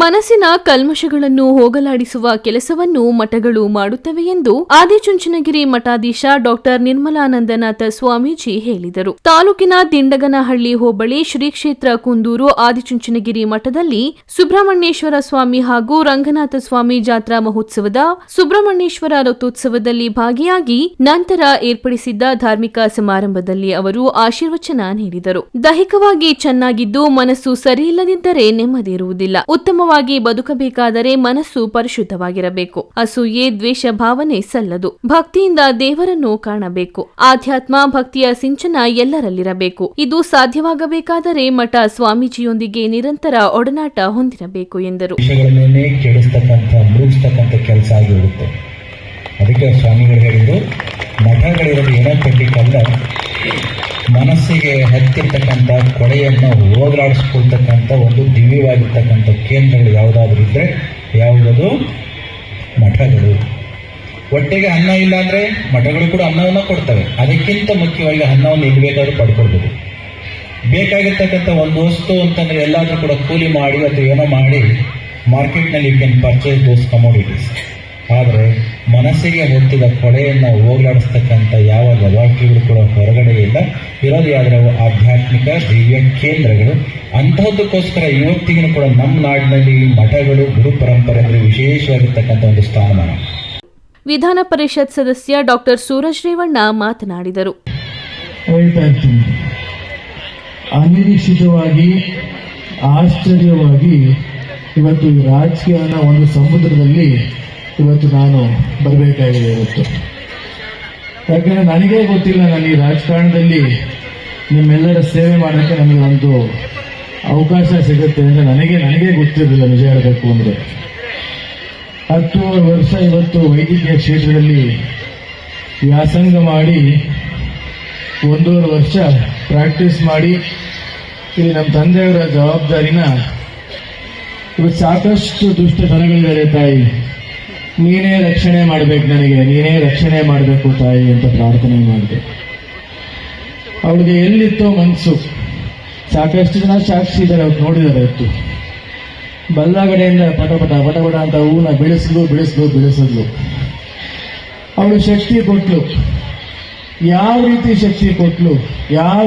ಮನಸ್ಸಿನ ಕಲ್ಮಶಗಳನ್ನು ಹೋಗಲಾಡಿಸುವ ಕೆಲಸವನ್ನು ಮಠಗಳು ಮಾಡುತ್ತವೆ ಎಂದು ಆದಿಚುಂಚನಗಿರಿ ಮಠಾಧೀಶ ಡಾಕ್ಟರ್ ನಿರ್ಮಲಾನಂದನಾಥ ಸ್ವಾಮೀಜಿ ಹೇಳಿದರು. ತಾಲೂಕಿನ ದಿಂಡಗನಹಳ್ಳಿ ಹೋಬಳಿ ಶ್ರೀ ಕ್ಷೇತ್ರ ಕುಂದೂರು ಆದಿಚುಂಚನಗಿರಿ ಮಠದಲ್ಲಿ ಸುಬ್ರಹ್ಮಣ್ಯೇಶ್ವರ ಸ್ವಾಮಿ ಹಾಗೂ ರಂಗನಾಥ ಸ್ವಾಮಿ ಜಾತ್ರಾ ಮಹೋತ್ಸವದ ಸುಬ್ರಹ್ಮಣ್ಯೇಶ್ವರ ರಥೋತ್ಸವದಲ್ಲಿ ಭಾಗಿಯಾಗಿ ನಂತರ ಏರ್ಪಡಿಸಿದ್ದ ಧಾರ್ಮಿಕ ಸಮಾರಂಭದಲ್ಲಿ ಅವರು ಆಶೀರ್ವಚನ ನೀಡಿದರು. ದೈಹಿಕವಾಗಿ ಚೆನ್ನಾಗಿದ್ದು ಮನಸ್ಸು ಸರಿಯಿಲ್ಲದಿದ್ದರೆ ನೆಮ್ಮದಿ ಇರುವುದಿಲ್ಲ. ಉತ್ತಮವಾಗಿ ಬದುಕಬೇಕಾದರೆ ಮನಸ್ಸು ಪರಿಶುದ್ಧವಾಗಿರಬೇಕು. ಅಸೂಯೆ, ದ್ವೇಷ, ಭಾವನೆ ಸಲ್ಲದು. ಭಕ್ತಿಯಿಂದ ದೇವರನ್ನು ಕಾಣಬೇಕು. ಆಧ್ಯಾತ್ಮ, ಭಕ್ತಿಯ ಸಿಂಚನ ಎಲ್ಲರಲ್ಲಿರಬೇಕು. ಇದು ಸಾಧ್ಯವಾಗಬೇಕಾದರೆ ಮಠ ಸ್ವಾಮೀಜಿಯೊಂದಿಗೆ ನಿರಂತರ ಒಡನಾಟ ಹೊಂದಿರಬೇಕು ಎಂದರು. ಕೆಲಸ ಆಗಿರುತ್ತೆ ಅದಕ್ಕೆ ಸ್ವಾಮಿಗಳು ಹೇಳಿದ್ರು ಮಠಗಳಿರೋದು ಏನೋ ಕಟ್ಟಿಕಲ್ಲ ಮನಸ್ಸಿಗೆ ಹತ್ತಿರ್ತಕ್ಕಂಥ ಕೊಡೆಯನ್ನು ಹೋಗಲಾಡಿಸ್ಕೊಳ್ತಕ್ಕಂಥ ಒಂದು ದಿವ್ಯವಾಗಿರ್ತಕ್ಕಂಥ ಕೇಂದ್ರಗಳು ಯಾವುದಾದ್ರೂ ಯಾವುದದು? ಮಠಗಳು. ಹೊಟ್ಟೆಗೆ ಅನ್ನ ಇಲ್ಲ ಅಂದರೆ ಮಠಗಳು ಕೂಡ ಅನ್ನವನ್ನು ಕೊಡ್ತವೆ. ಅದಕ್ಕಿಂತ ಮುಖ್ಯವಾಗಿ ಅನ್ನವನ್ನು ಎಲ್ಲಿ ಬೇಕಾದರೂ ಪಡ್ಕೊಳ್ಬೋದು. ಬೇಕಾಗಿರ್ತಕ್ಕಂಥ ಒಂದು ವಸ್ತು ಅಂತಂದರೆ ಎಲ್ಲಾದರೂ ಕೂಡ ಕೂಲಿ ಮಾಡಿ ಅಥವಾ ಏನೋ ಮಾಡಿ, ಮಾರ್ಕೆಟ್ನಲ್ಲಿ ಯು ಪರ್ಚೇಸ್ ದೋಸ್ ಕಮೋಡಿಟೀಸ್ ಆದರೆ ಮನಸ್ಸಿಗೆ ಹೊತ್ತಿದ ಕೊಳೆಯನ್ನು ಹೋಗಲಾಡಿಸ್ತಕ್ಕಂಥ ಯಾವ ಲವಾಕಿಗಳು ಕೂಡ ಹೊರಗಡೆ ಇಲ್ಲ. ಇರೋದು ಯಾವ ಆಧ್ಯಾತ್ಮಿಕ ದಿವ್ಯ ಕೇಂದ್ರಗಳು. ಅಂತಹದ್ದಕ್ಕೋಸ್ಕರ ಇವತ್ತಿಗೂ ಕೂಡ ನಮ್ಮ ನಾಡಿನಲ್ಲಿ ಮಠಗಳು ಗುರು ಪರಂಪರೆ ಅಂದರೆ ವಿಶೇಷವಾಗಿರ್ತಕ್ಕಂಥ ಒಂದು ಸ್ಥಾನಮಾನ. ವಿಧಾನ ಪರಿಷತ್ ಸದಸ್ಯ ಡಾಕ್ಟರ್ ಸೂರಜ್ ರೇವಣ್ಣ ಮಾತನಾಡಿದರು. ಹೇಳ್ತಾ ಇರ್ತೀನಿ. ಅನಿರೀಕ್ಷಿತವಾಗಿ ಆಶ್ಚರ್ಯವಾಗಿ ಇವತ್ತು ರಾಜಕೀಯ ರಾಜಕೀಯನ ಒಂದು ಸಮುದ್ರದಲ್ಲಿ ಇವತ್ತು ನಾನು ಬರಬೇಕಾಗಿದೆ ಇವತ್ತು. ಯಾಕಂದ್ರೆ ನನಗೇ ಗೊತ್ತಿಲ್ಲ ನಾನು ಈ ರಾಜಕಾರಣದಲ್ಲಿ ನಿಮ್ಮೆಲ್ಲರ ಸೇವೆ ಮಾಡೋಕ್ಕೆ ನನಗೆ ಒಂದು ಅವಕಾಶ ಸಿಗುತ್ತೆ ಅಂತ ನನಗೆ, ನನಗೇ ಗೊತ್ತಿರಲಿಲ್ಲ ನಿಜ ಹೇಳಬೇಕು ಅಂದರೆ. ಹತ್ತೂವರೆ ವರ್ಷ ಇವತ್ತು ವೈದ್ಯಕೀಯ ಕ್ಷೇತ್ರದಲ್ಲಿ ವ್ಯಾಸಂಗ ಮಾಡಿ, ಒಂದೂವರೆ ವರ್ಷ ಪ್ರಾಕ್ಟೀಸ್ ಮಾಡಿ, ಇಲ್ಲಿ ನಮ್ಮ ತಂದೆಯವರ ಜವಾಬ್ದಾರಿನ ಇವತ್ತು ಸಾಕಷ್ಟು ದುಷ್ಟ ಜನಗಳಿದ್ದಾರೆ ತಾಯಿ. ನೀನೇ ರಕ್ಷಣೆ ಮಾಡಬೇಕು ನನಗೆ, ನೀನೇ ರಕ್ಷಣೆ ಮಾಡಬೇಕು ತಾಯಿ ಅಂತ ಪ್ರಾರ್ಥನೆ ಮಾಡಿದೆ. ಅವಳಿಗೆ ಎಲ್ಲಿತ್ತೋ ಮನಸ್ಸು ಸಾಕಷ್ಟು ಜನ ಸಾಕ್ಷಿ ಇದ್ದಾರೆ, ಅವ್ರು ನೋಡಿದ್ದಾರೆ ಇತ್ತು ಬಲ್ಲಾಗಡೆಯಿಂದ ಪಟ ಪಟಪಟ ಪಟ ಪಟ ಅಂತ ಹೂನ ಬೆಳೆಸಿದ್ಲು ಬೆಳೆಸಿದ್ಲು ಬೆಳೆಸಿದ್ಲು. ಅವಳು ಶಕ್ತಿ ಕೊಟ್ಲು. ಯಾವ ರೀತಿ ಶಕ್ತಿ ಕೊಟ್ಲು? ಯಾವ